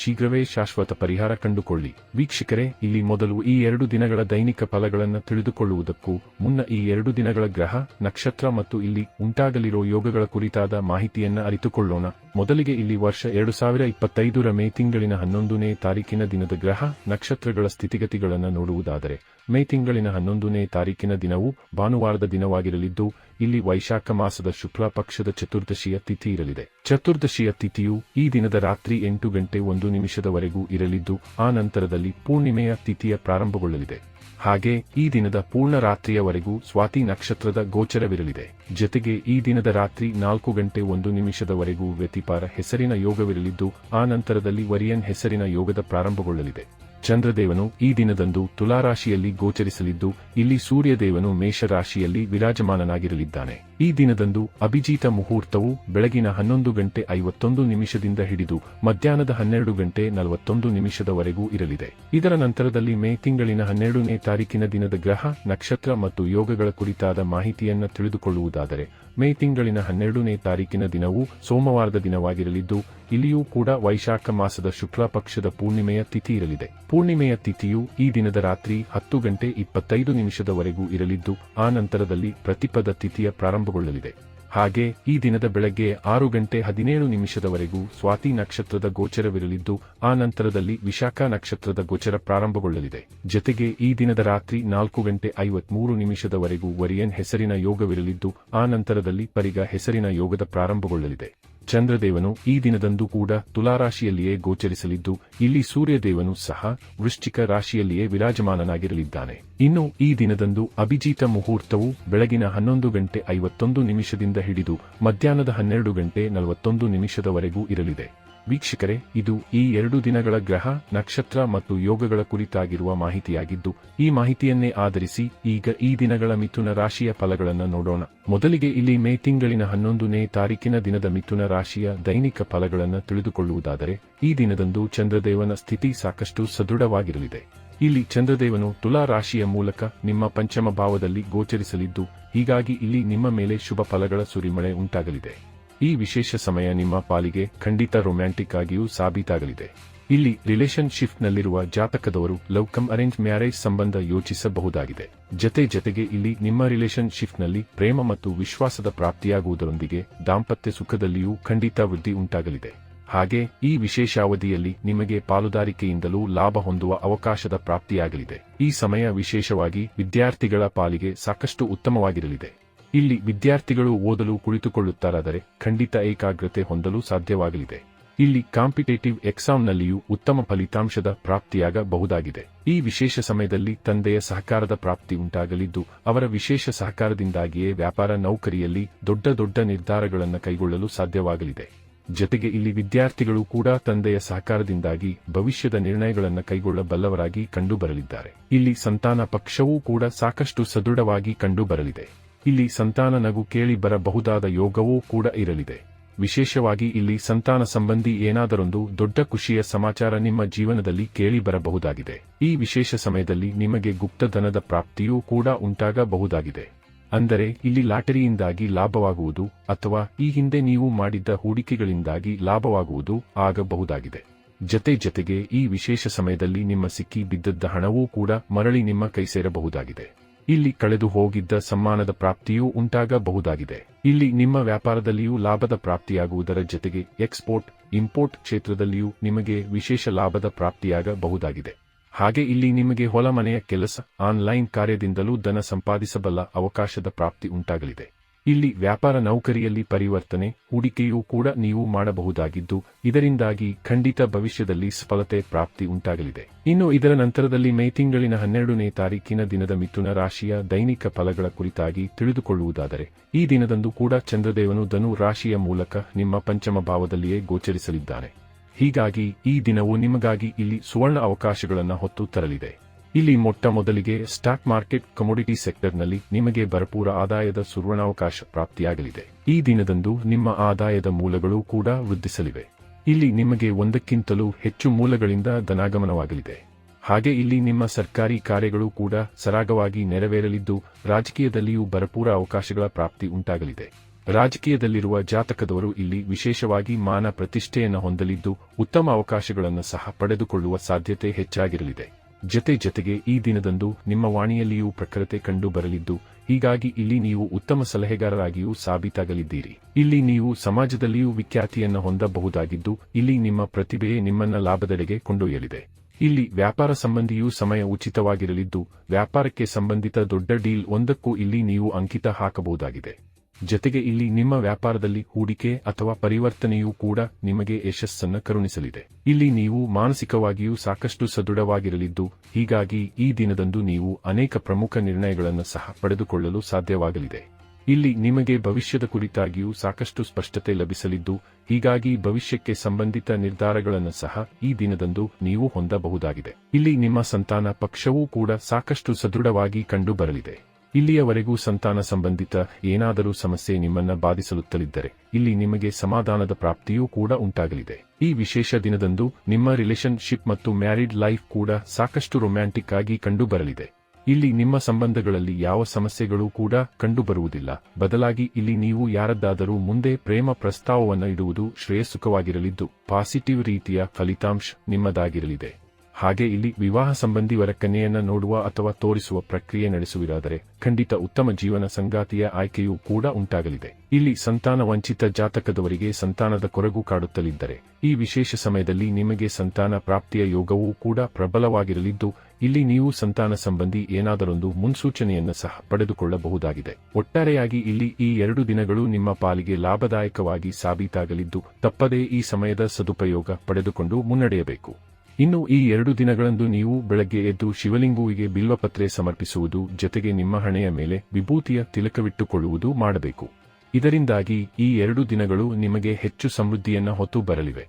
ಶೀಘ್ರವೇ ಶಾಶ್ವತ ಪರಿಹಾರ ಕಂಡುಕೊಳ್ಳಿ. ವೀಕ್ಷಕರೇ, ಇಲ್ಲಿ ಮೊದಲು ಈ ಎರಡು ದಿನಗಳ ದೈನಿಕ ಫಲಗಳನ್ನು ತಿಳಿದುಕೊಳ್ಳುವುದಕ್ಕೂ ಮುನ್ನ ಈ ಎರಡು ದಿನಗಳ ಗ್ರಹ, ನಕ್ಷತ್ರ ಮತ್ತು ಇಲ್ಲಿ ಉಂಟಾಗಲಿರೋ ಯೋಗಗಳ ಕುರಿತಾದ ಮಾಹಿತಿಯನ್ನು ಅರಿತುಕೊಳ್ಳೋಣ. ಮೊದಲಿಗೆ ಇಲ್ಲಿ ವರ್ಷ ಎರಡು ಸಾವಿರ ಇಪ್ಪತ್ತೈದರ ಮೇ ತಿಂಗಳಿನ ಹನ್ನೊಂದನೇ ತಾರೀಕಿನ ದಿನದ ಗ್ರಹ, ನಕ್ಷತ್ರಗಳ ಸ್ಥಿತಿಗತಿಗಳನ್ನು ನೋಡುವುದಾದರೆ ಮೇ ತಿಂಗಳಿನ ಹನ್ನೊಂದನೇ ತಾರೀಕಿನ ದಿನವು ಭಾನುವಾರದ ದಿನವಾಗಿರಲಿದ್ದು ಇಲ್ಲಿ ವೈಶಾಖ ಮಾಸದ ಶುಕ್ಲ ಪಕ್ಷದ ಚತುರ್ದಶಿಯ ತಿಥಿ ಇರಲಿದೆ. ಚತುರ್ದಶಿಯ ತಿಥಿಯು ಈ ದಿನದ ರಾತ್ರಿ ಎಂಟು ಗಂಟೆ ಒಂದು ನಿಮಿಷದವರೆಗೂ ಇರಲಿದ್ದು, ಆ ನಂತರದಲ್ಲಿ ಪೂರ್ಣಿಮೆಯ ತಿಥಿಯ ಪ್ರಾರಂಭಗೊಳ್ಳಲಿದೆ. ಹಾಗೆ ಈ ದಿನದ ಪೂರ್ಣ ರಾತ್ರಿಯವರೆಗೂ ಸ್ವಾತಿ ನಕ್ಷತ್ರದ ಗೋಚರವಿರಲಿದೆ. ಜೊತೆಗೆ ಈ ದಿನದ ರಾತ್ರಿ ನಾಲ್ಕು ಗಂಟೆ ಒಂದು ನಿಮಿಷದವರೆಗೂ ವ್ಯತಿಪಾರ ಹೆಸರಿನ ಯೋಗವಿರಲಿದ್ದು, ಆ ನಂತರದಲ್ಲಿ ವರಿಯನ್ ಹೆಸರಿನ ಯೋಗದ ಪ್ರಾರಂಭಗೊಳ್ಳಲಿದೆ. ಚಂದ್ರದೇವನು ಈ ದಿನದಂದು ತುಲಾರಾಶಿಯಲ್ಲಿ ಗೋಚರಿಸಲಿದ್ದು ಇಲ್ಲಿ ಸೂರ್ಯದೇವನು ಮೇಷರಾಶಿಯಲ್ಲಿ ವಿರಾಜಮಾನನಾಗಿರಲಿದ್ದಾನೆ. ಈ ದಿನದಂದು ಅಭಿಜಿತ ಮುಹೂರ್ತವು ಬೆಳಗಿನ ಹನ್ನೊಂದು ಗಂಟೆ ಐವತ್ತೊಂದು ನಿಮಿಷದಿಂದ ಹಿಡಿದು ಮಧ್ಯಾಹ್ನದ ಹನ್ನೆರಡು ಗಂಟೆ ನಲವತ್ತೊಂದು ನಿಮಿಷದವರೆಗೂ ಇರಲಿದೆ. ಇದರ ನಂತರದಲ್ಲಿ ಮೇ ತಿಂಗಳಿನ ಹನ್ನೆರಡನೇ ತಾರೀಕಿನ ದಿನದ ಗ್ರಹ, ನಕ್ಷತ್ರ ಮತ್ತು ಯೋಗಗಳ ಕುರಿತಾದ ಮಾಹಿತಿಯನ್ನು ತಿಳಿದುಕೊಳ್ಳುವುದಾದರೆ, ಮೇ ತಿಂಗಳಿನ ಹನ್ನೆರಡನೇ ತಾರೀಕಿನ ದಿನವು ಸೋಮವಾರದ ದಿನವಾಗಿರಲಿದ್ದು, ಇಲ್ಲಿಯೂ ಕೂಡ ವೈಶಾಖ ಮಾಸದ ಶುಕ್ಲ ಪಕ್ಷದ ಪೂರ್ಣಿಮೆಯ ತಿಥಿ ಇರಲಿದೆ. ಪೂರ್ಣಿಮೆಯ ತಿಥಿಯು ಈ ದಿನದ ರಾತ್ರಿ ಹತ್ತು ಗಂಟೆ ಇಪ್ಪತ್ತೈದು ನಿಮಿಷದವರೆಗೂ ಇರಲಿದ್ದು, ಆ ನಂತರದಲ್ಲಿ ಪ್ರತಿಪದ ತಿಥಿಯ ಪ್ರಾರಂಭಗೊಳ್ಳಲಿದೆ ಹಾಗೆ ಈ ದಿನದ ಬೆಳಗ್ಗೆ ಆರು ಗಂಟೆ ಹದಿನೇಳು ನಿಮಿಷದವರೆಗೂ ಸ್ವಾತಿ ನಕ್ಷತ್ರದ ಗೋಚರವಿರಲಿದ್ದು, ಆ ನಂತರದಲ್ಲಿ ವಿಶಾಖ ನಕ್ಷತ್ರದ ಗೋಚರ ಪ್ರಾರಂಭಗೊಳ್ಳಲಿದೆ. ಜೊತೆಗೆ ಈ ದಿನದ ರಾತ್ರಿ ನಾಲ್ಕು ಗಂಟೆ ಐವತ್ಮೂರು ನಿಮಿಷದವರೆಗೂ ವರಿಯನ್ ಹೆಸರಿನ ಯೋಗವಿರಲಿದ್ದು, ಆ ನಂತರದಲ್ಲಿ ಪರಿಗ ಹೆಸರಿನ ಯೋಗದ ಪ್ರಾರಂಭಗೊಳ್ಳಲಿದೆ. ಚಂದ್ರದೇವನು ಈ ದಿನದಂದು ಕೂಡ ತುಲಾರಾಶಿಯಲ್ಲಿಯೇ ಗೋಚರಿಸಲಿದ್ದು, ಇಲ್ಲಿ ಸೂರ್ಯದೇವನು ಸಹ ವೃಶ್ಚಿಕ ರಾಶಿಯಲ್ಲಿಯೇ ವಿರಾಜಮಾನನಾಗಿರಲಿದ್ದಾನೆ. ಇನ್ನು ಈ ದಿನದಂದು ಅಭಿಜೀತ ಮುಹೂರ್ತವು ಬೆಳಗಿನ ಹನ್ನೊಂದು ಗಂಟೆ ಐವತ್ತೊಂದು ನಿಮಿಷದಿಂದ ಹಿಡಿದು ಮಧ್ಯಾಹ್ನದ ಹನ್ನೆರಡು ಗಂಟೆ ನಲವತ್ತೊಂದು ನಿಮಿಷದವರೆಗೂ ಇರಲಿದೆ. ವೀಕ್ಷಕರೇ, ಇದು ಈ ಎರಡು ದಿನಗಳ ಗ್ರಹ, ನಕ್ಷತ್ರ ಮತ್ತು ಯೋಗಗಳ ಕುರಿತಾಗಿರುವ ಮಾಹಿತಿಯಾಗಿದ್ದು, ಈ ಮಾಹಿತಿಯನ್ನೇ ಆಧರಿಸಿ ಈಗ ಈ ದಿನಗಳ ಮಿಥುನ ರಾಶಿಯ ಫಲಗಳನ್ನು ನೋಡೋಣ. ಮೊದಲಿಗೆ ಇಲ್ಲಿ ಮೇ ತಿಂಗಳಿನ ಹನ್ನೊಂದನೇ ತಾರೀಕಿನ ದಿನದ ಮಿಥುನ ರಾಶಿಯ ದೈನಿಕ ಫಲಗಳನ್ನು ತಿಳಿದುಕೊಳ್ಳುವುದಾದರೆ, ಈ ದಿನದಂದು ಚಂದ್ರದೇವನ ಸ್ಥಿತಿ ಸಾಕಷ್ಟು ಸದೃಢವಾಗಿರಲಿದೆ. ಇಲ್ಲಿ ಚಂದ್ರದೇವನು ತುಲಾ ರಾಶಿಯ ಮೂಲಕ ನಿಮ್ಮ ಪಂಚಮ ಭಾವದಲ್ಲಿ ಗೋಚರಿಸಲಿದ್ದು, ಹೀಗಾಗಿ ಇಲ್ಲಿ ನಿಮ್ಮ ಮೇಲೆ ಶುಭ ಫಲಗಳ ಸುರಿಮಳೆ ಉಂಟಾಗಲಿದೆ. ಈ ವಿಶೇಷ ಸಮಯ ನಿಮ್ಮ ಪಾಲಿಗೆ ಖಂಡಿತ ರೊಮ್ಯಾಂಟಿಕ್ ಆಗಿಯೂ ಸಾಬೀತಾಗಲಿದೆ. ಇಲ್ಲಿ ರಿಲೇಶನ್ಶಿಪ್ನಲ್ಲಿರುವ ಜಾತಕದವರು ಲವ್ ಕಮ್ ಅರೇಂಜ್ ಮ್ಯಾರೇಜ್ ಸಂಬಂಧ ಯೋಚಿಸಬಹುದಾಗಿದೆ. ಜತೆ ಜತೆಗೆ ಇಲ್ಲಿ ನಿಮ್ಮ ರಿಲೇಶನ್ಶಿಪ್ನಲ್ಲಿ ಪ್ರೇಮ ಮತ್ತು ವಿಶ್ವಾಸದ ಪ್ರಾಪ್ತಿಯಾಗುವುದರೊಂದಿಗೆ ದಾಂಪತ್ಯ ಸುಖದಲ್ಲಿಯೂ ಖಂಡಿತ ವೃದ್ಧಿ ಉಂಟಾಗಲಿದೆ. ಹಾಗೆ ಈ ವಿಶೇಷ ಅವಧಿಯಲ್ಲಿ ನಿಮಗೆ ಪಾಲುದಾರಿಕೆಯಿಂದಲೂ ಲಾಭ ಹೊಂದುವ ಅವಕಾಶದ ಪ್ರಾಪ್ತಿಯಾಗಲಿದೆ. ಈ ಸಮಯ ವಿಶೇಷವಾಗಿ ವಿದ್ಯಾರ್ಥಿಗಳ ಪಾಲಿಗೆ ಸಾಕಷ್ಟು ಉತ್ತಮವಾಗಿರಲಿದೆ. ಇಲ್ಲಿ ವಿದ್ಯಾರ್ಥಿಗಳು ಓದಲು ಕುಳಿತುಕೊಳ್ಳುತ್ತಾರಾದರೆ ಖಂಡಿತ ಏಕಾಗ್ರತೆ ಹೊಂದಲು ಸಾಧ್ಯವಾಗಲಿದೆ. ಇಲ್ಲಿ ಕಾಂಪಿಟೇಟಿವ್ ಎಕ್ಸಾಮ್ನಲ್ಲಿಯೂ ಉತ್ತಮ ಫಲಿತಾಂಶದ ಪ್ರಾಪ್ತಿಯಾಗಬಹುದಾಗಿದೆ. ಈ ವಿಶೇಷ ಸಮಯದಲ್ಲಿ ತಂದೆಯ ಸಹಕಾರದ ಪ್ರಾಪ್ತಿ ಉಂಟಾಗಲಿದ್ದು, ಅವರ ವಿಶೇಷ ಸಹಕಾರದಿಂದಾಗಿಯೇ ವ್ಯಾಪಾರ ನೌಕರಿಯಲ್ಲಿ ದೊಡ್ಡ ದೊಡ್ಡ ನಿರ್ಧಾರಗಳನ್ನು ಕೈಗೊಳ್ಳಲು ಸಾಧ್ಯವಾಗಲಿದೆ. ಜೊತೆಗೆ ಇಲ್ಲಿ ವಿದ್ಯಾರ್ಥಿಗಳು ಕೂಡ ತಂದೆಯ ಸಹಕಾರದಿಂದಾಗಿ ಭವಿಷ್ಯದ ನಿರ್ಣಯಗಳನ್ನು ಕೈಗೊಳ್ಳಬಲ್ಲವರಾಗಿ ಕಂಡುಬರಲಿದ್ದಾರೆ. ಇಲ್ಲಿ ಸಂತಾನ ಪಕ್ಷವೂ ಕೂಡ ಸಾಕಷ್ಟು ಸದೃಢವಾಗಿ ಕಂಡುಬರಲಿದೆ. ಇಲ್ಲಿ ಸಂತಾನ ನಗು ಕೇಳಿ ಬರಬಹುದಾದ ಯೋಗವೂ ಕೂಡ ಇರಲಿದೆ. ವಿಶೇಷವಾಗಿ ಇಲ್ಲಿ ಸಂತಾನ ಸಂಬಂಧಿ ಏನಾದರೊಂದು ದೊಡ್ಡ ಖುಷಿಯ ಸಮಾಚಾರ ನಿಮ್ಮ ಜೀವನದಲ್ಲಿ ಕೇಳಿ ಬರಬಹುದಾಗಿದೆ. ಈ ವಿಶೇಷ ಸಮಯದಲ್ಲಿ ನಿಮಗೆ ಗುಪ್ತಧನದ ಪ್ರಾಪ್ತಿಯೂ ಕೂಡ ಉಂಟಾಗಬಹುದಾಗಿದೆ. ಅಂದರೆ ಇಲ್ಲಿ ಲಾಟರಿಯಿಂದಾಗಿ ಲಾಭವಾಗುವುದು ಅಥವಾ ಈ ಹಿಂದೆ ನೀವು ಮಾಡಿದ್ದ ಹೂಡಿಕೆಗಳಿಂದಾಗಿ ಲಾಭವಾಗುವುದು ಆಗಬಹುದಾಗಿದೆ. ಜತೆ ಜತೆಗೆ ಈ ವಿಶೇಷ ಸಮಯದಲ್ಲಿ ನಿಮ್ಮ ಸಿಕ್ಕಿ ಬಿದ್ದದ್ದ ಹಣವೂ ಕೂಡ ಮರಳಿ ನಿಮ್ಮ ಕೈ ಸೇರಬಹುದಾಗಿದೆ ಇಲ್ಲಿ ಕಳೆದು ಹೋಗಿದ್ದ ಸಮ್ಮಾನದ ಪ್ರಾಪ್ತಿಯೂ ಉಂಟಾಗಬಹುದಾಗಿದೆ. ಇಲ್ಲಿ ನಿಮ್ಮ ವ್ಯಾಪಾರದಲ್ಲಿಯೂ ಲಾಭದ ಪ್ರಾಪ್ತಿಯಾಗುವುದರ ಜೊತೆಗೆ ಎಕ್ಸ್ಪೋರ್ಟ್, ಇಂಪೋರ್ಟ್ ಕ್ಷೇತ್ರದಲ್ಲಿಯೂ ನಿಮಗೆ ವಿಶೇಷ ಲಾಭದ ಪ್ರಾಪ್ತಿಯಾಗಬಹುದಾಗಿದೆ. ಹಾಗೆ ಇಲ್ಲಿ ನಿಮಗೆ ಹೊಲಮನೆಯ ಕೆಲಸ, ಆನ್ಲೈನ್ ಕಾರ್ಯದಿಂದಲೂ ಧನ ಸಂಪಾದಿಸಬಲ್ಲ ಅವಕಾಶದ ಪ್ರಾಪ್ತಿ ಉಂಟಾಗಲಿದೆ. ಇಲ್ಲಿ ವ್ಯಾಪಾರ ನೌಕರಿಯಲ್ಲಿ ಪರಿವರ್ತನೆ, ಹೂಡಿಕೆಯೂ ಕೂಡ ನೀವು ಮಾಡಬಹುದಾಗಿದ್ದು, ಇದರಿಂದಾಗಿ ಖಂಡಿತ ಭವಿಷ್ಯದಲ್ಲಿ ಸಫಲತೆ ಪ್ರಾಪ್ತಿ ಉಂಟಾಗಲಿದೆ. ಇನ್ನು ಇದರ ನಂತರದಲ್ಲಿ ಮೇ ತಿಂಗಳಿನ ಹನ್ನೆರಡನೇ ತಾರೀಕಿನ ದಿನದ ಮಿಥುನ ರಾಶಿಯ ದೈನಿಕ ಫಲಗಳ ಕುರಿತಾಗಿ ತಿಳಿದುಕೊಳ್ಳುವುದಾದರೆ, ಈ ದಿನದಂದು ಕೂಡ ಚಂದ್ರದೇವನು ಧನು ರಾಶಿಯ ಮೂಲಕ ನಿಮ್ಮ ಪಂಚಮ ಭಾವದಲ್ಲಿಯೇ ಗೋಚರಿಸಲಿದ್ದಾನೆ. ಹೀಗಾಗಿ ಈ ದಿನವು ನಿಮಗಾಗಿ ಇಲ್ಲಿ ಸುವರ್ಣ ಅವಕಾಶಗಳನ್ನು ಹೊತ್ತು ತರಲಿದೆ. ಇಲ್ಲಿ ಮೊಟ್ಟ ಮೊದಲಿಗೆ ಸ್ಟಾಕ್ ಮಾರ್ಕೆಟ್ ಕಮೋಡಿಟಿ ಸೆಕ್ಟರ್ನಲ್ಲಿ ನಿಮಗೆ ಭರಪೂರ ಆದಾಯದ ಸುವರ್ಣಾವಕಾಶ ಪ್ರಾಪ್ತಿಯಾಗಲಿದೆ. ಈ ದಿನದಂದು ನಿಮ್ಮ ಆದಾಯದ ಮೂಲಗಳು ಕೂಡ ವೃದ್ಧಿಸಲಿವೆ. ಇಲ್ಲಿ ನಿಮಗೆ ಒಂದಕ್ಕಿಂತಲೂ ಹೆಚ್ಚು ಮೂಲಗಳಿಂದ ಧನಾಗಮನವಾಗಲಿದೆ. ಹಾಗೆ ಇಲ್ಲಿ ನಿಮ್ಮ ಸರ್ಕಾರಿ ಕಾರ್ಯಗಳು ಕೂಡ ಸರಾಗವಾಗಿ ನೆರವೇರಲಿದ್ದು, ರಾಜಕೀಯದಲ್ಲಿಯೂ ಭರಪೂರ ಅವಕಾಶಗಳ ಪ್ರಾಪ್ತಿ ಉಂಟಾಗಲಿದೆ. ರಾಜಕೀಯದಲ್ಲಿರುವ ಜಾತಕದವರು ಇಲ್ಲಿ ವಿಶೇಷವಾಗಿ ಮಾನ ಪ್ರತಿಷ್ಠೆಯನ್ನು ಹೊಂದಲಿದ್ದು, ಉತ್ತಮ ಅವಕಾಶಗಳನ್ನು ಸಹ ಪಡೆದುಕೊಳ್ಳುವ ಸಾಧ್ಯತೆ ಹೆಚ್ಚಾಗಿರಲಿದೆ. ಜತೆ ಜತೆಗೆ ಈ ದಿನದಂದು ನಿಮ್ಮ ವಾಣಿಯಲ್ಲಿಯೂ ಪ್ರಖರತೆ ಕಂಡು ಬರಲಿದ್ದು, ಹೀಗಾಗಿ ಇಲ್ಲಿ ನೀವು ಉತ್ತಮ ಸಲಹೆಗಾರರಾಗಿಯೂ ಸಾಬೀತಾಗಲಿದ್ದೀರಿ. ಇಲ್ಲಿ ನೀವು ಸಮಾಜದಲ್ಲಿಯೂ ವಿಖ್ಯಾತಿಯನ್ನು ಹೊಂದಬಹುದಾಗಿದ್ದು, ಇಲ್ಲಿ ನಿಮ್ಮ ಪ್ರತಿಭೆಯೇ ನಿಮ್ಮನ್ನ ಲಾಭದೆಡೆಗೆ ಕೊಂಡೊಯ್ಯಲಿದೆ. ಇಲ್ಲಿ ವ್ಯಾಪಾರ ಸಂಬಂಧಿಯೂ ಸಮಯ ಉಚಿತವಾಗಿರಲಿದ್ದು, ವ್ಯಾಪಾರಕ್ಕೆ ಸಂಬಂಧಿತ ದೊಡ್ಡ ಡೀಲ್ ಒಂದಕ್ಕೂ ಇಲ್ಲಿ ನೀವು ಅಂಕಿತ ಹಾಕಬಹುದಾಗಿದೆ. ಜತೆಗೆ ಇಲ್ಲಿ ನಿಮ್ಮ ವ್ಯಾಪಾರದಲ್ಲಿ ಹೂಡಿಕೆ ಅಥವಾ ಪರಿವರ್ತನೆಯೂ ಕೂಡ ನಿಮಗೆ ಯಶಸ್ಸನ್ನು ಕರುಣಿಸಲಿದೆ. ಇಲ್ಲಿ ನೀವು ಮಾನಸಿಕವಾಗಿಯೂ ಸಾಕಷ್ಟು ಸದೃಢವಾಗಿರಲಿದ್ದು, ಹೀಗಾಗಿ ಈ ದಿನದಂದು ನೀವು ಅನೇಕ ಪ್ರಮುಖ ನಿರ್ಣಯಗಳನ್ನು ಸಹ ಪಡೆದುಕೊಳ್ಳಲು ಸಾಧ್ಯವಾಗಲಿದೆ. ಇಲ್ಲಿ ನಿಮಗೆ ಭವಿಷ್ಯದ ಕುರಿತಾಗಿಯೂ ಸಾಕಷ್ಟು ಸ್ಪಷ್ಟತೆ ಲಭಿಸಲಿದ್ದು, ಹೀಗಾಗಿ ಭವಿಷ್ಯಕ್ಕೆ ಸಂಬಂಧಿತ ನಿರ್ಧಾರಗಳನ್ನು ಸಹ ಈ ದಿನದಂದು ನೀವು ಹೊಂದಬಹುದಾಗಿದೆ. ಇಲ್ಲಿ ನಿಮ್ಮ ಸಂತಾನ ಪಕ್ಷವೂ ಕೂಡ ಸಾಕಷ್ಟು ಸದೃಢವಾಗಿ ಕಂಡುಬರಲಿದೆ. ಇಲ್ಲಿಯವರೆಗೂ ಸಂತಾನ ಸಂಬಂಧಿತ ಏನಾದರೂ ಸಮಸ್ಯೆ ನಿಮ್ಮನ್ನ ಬಾಧಿಸಲುತ್ತಲಿದ್ದರೆ, ಇಲ್ಲಿ ನಿಮಗೆ ಸಮಾಧಾನದ ಪ್ರಾಪ್ತಿಯೂ ಕೂಡ ಉಂಟಾಗಲಿದೆ. ಈ ವಿಶೇಷ ದಿನದಂದು ನಿಮ್ಮ ರಿಲೇಶನ್ಶಿಪ್ ಮತ್ತು ಮ್ಯಾರಿಡ್ ಲೈಫ್ ಕೂಡ ಸಾಕಷ್ಟು ರೊಮ್ಯಾಂಟಿಕ್ ಆಗಿ ಕಂಡುಬರಲಿದೆ. ಇಲ್ಲಿ ನಿಮ್ಮ ಸಂಬಂಧಗಳಲ್ಲಿ ಯಾವ ಸಮಸ್ಯೆಗಳೂ ಕೂಡ ಕಂಡುಬರುವುದಿಲ್ಲ. ಬದಲಾಗಿ ಇಲ್ಲಿ ನೀವು ಯಾರದ್ದಾದರೂ ಮುಂದೆ ಪ್ರೇಮ ಪ್ರಸ್ತಾವವನ್ನು ಇಡುವುದು ಶ್ರೇಯಸ್ಸುಖವಾಗಿರಲಿದ್ದು ಪಾಸಿಟಿವ್ ರೀತಿಯ ಫಲಿತಾಂಶ ನಿಮ್ಮದಾಗಿರಲಿದೆ. ಹಾಗೆ ಇಲ್ಲಿ ವಿವಾಹ ಸಂಬಂಧಿ ವರಕನ್ಯೆಯನ್ನ ನೋಡುವ ಅಥವಾ ತೋರಿಸುವ ಪ್ರಕ್ರಿಯೆ ನಡೆಸುವಿರಾದರೆ ಖಂಡಿತ ಉತ್ತಮ ಜೀವನ ಸಂಗಾತಿಯ ಆಯ್ಕೆಯೂ ಕೂಡ ಉಂಟಾಗಲಿದೆ. ಇಲ್ಲಿ ಸಂತಾನ ವಂಚಿತ ಜಾತಕದವರಿಗೆ ಸಂತಾನದ ಕೊರಗು ಕಾಡುತ್ತಲಿದ್ದರೆ ಈ ವಿಶೇಷ ಸಮಯದಲ್ಲಿ ನಿಮಗೆ ಸಂತಾನ ಪ್ರಾಪ್ತಿಯ ಯೋಗವೂ ಕೂಡ ಪ್ರಬಲವಾಗಿರಲಿದ್ದು, ಇಲ್ಲಿ ನೀವು ಸಂತಾನ ಸಂಬಂಧಿ ಏನಾದರೊಂದು ಮುನ್ಸೂಚನೆಯನ್ನು ಸಹ ಪಡೆದುಕೊಳ್ಳಬಹುದಾಗಿದೆ. ಒಟ್ಟಾರೆಯಾಗಿ ಇಲ್ಲಿ ಈ ಎರಡು ದಿನಗಳು ನಿಮ್ಮ ಪಾಲಿಗೆ ಲಾಭದಾಯಕವಾಗಿ ಸಾಬೀತಾಗಲಿದ್ದು, ತಪ್ಪದೇ ಈ ಸಮಯದ ಸದುಪಯೋಗ ಪಡೆದುಕೊಂಡು ಮುನ್ನಡೆಯಬೇಕು. ಇನ್ನು ಈ ಎರಡು ದಿನಗಳಂದು ನೀವು ಬೆಳಗ್ಗೆ ಎದ್ದು ಶಿವಲಿಂಗುವಿಗೆ ಬಿಲ್ವಪತ್ರೆ ಸಮರ್ಪಿಸುವುದು ಜೊತೆಗೆ ನಿಮ್ಮ ಹಣೆಯ ಮೇಲೆ ವಿಭೂತಿಯ ತಿಲಕವಿಟ್ಟುಕೊಳ್ಳುವುದು ಮಾಡಬೇಕು. ಇದರಿಂದಾಗಿ ಈ ಎರಡು ದಿನಗಳು ನಿಮಗೆ ಹೆಚ್ಚು ಸಮೃದ್ಧಿಯನ್ನು ಹೊತ್ತು ಬರಲಿವೆ.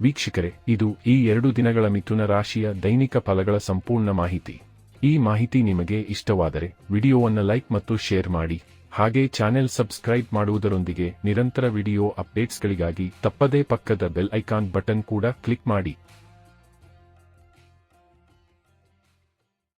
ವೀಕ್ಷಕರೇ, ಇದು ಈ ಎರಡು ದಿನಗಳ ಮಿಥುನ ರಾಶಿಯ ದೈನಿಕ ಫಲಗಳ ಸಂಪೂರ್ಣ ಮಾಹಿತಿ. ಈ ಮಾಹಿತಿ ನಿಮಗೆ ಇಷ್ಟವಾದರೆ ವಿಡಿಯೋವನ್ನು ಲೈಕ್ ಮತ್ತು ಶೇರ್ ಮಾಡಿ, ಹಾಗೆ ಚಾನೆಲ್ ಸಬ್ಸ್ಕ್ರೈಬ್ ಮಾಡುವುದರೊಂದಿಗೆ ನಿರಂತರ ವಿಡಿಯೋ ಅಪ್ಡೇಟ್ಸ್ಗಳಿಗಾಗಿ ತಪ್ಪದೇ ಪಕ್ಕದ ಬೆಲ್ ಐಕಾನ್ ಬಟನ್ ಕೂಡ ಕ್ಲಿಕ್ ಮಾಡಿ.